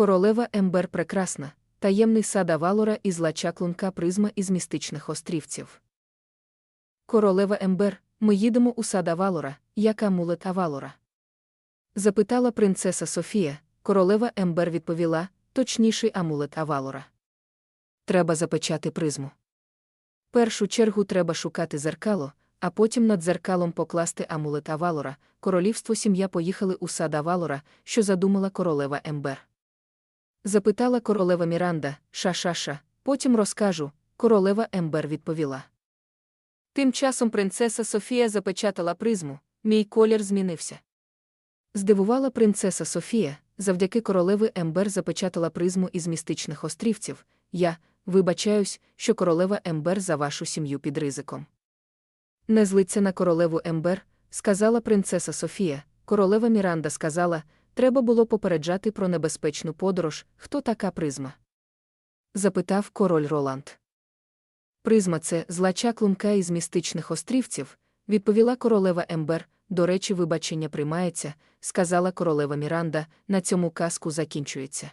Королева Ембер прекрасна, таємний сад Авалора і зла чаклунка призма із містичних острівців. Королева Ембер, ми їдемо у сад Авалора, як амулет Авалора. Запитала принцеса Софія, королева Ембер відповіла, точніший амулет Авалора. Треба запечати призму. Першу чергу треба шукати зеркало, а потім над зеркалом покласти амулет Авалора. Королівство сім'я поїхали у сад Авалора, що задумала королева Ембер. Запитала королева Міранда, ша-ша-ша, потім розкажу, королева Ембер відповіла. Тим часом принцеса Софія запечатала призму, мій колір змінився. Здивувала принцеса Софія, завдяки королеви Ембер запечатала призму із містичних острівців. Я, вибачаюсь, що королева Ембер за вашу сім'ю під ризиком. Не злиться на королеву Ембер, сказала принцеса Софія. Королева Міранда сказала, треба було попереджати про небезпечну подорож, хто така призма. Запитав король Роланд. Призма це зла чаклунка із містичних острівців, відповіла королева Ембер. До речі, вибачення приймається, сказала королева Міранда, на цьому казку закінчується.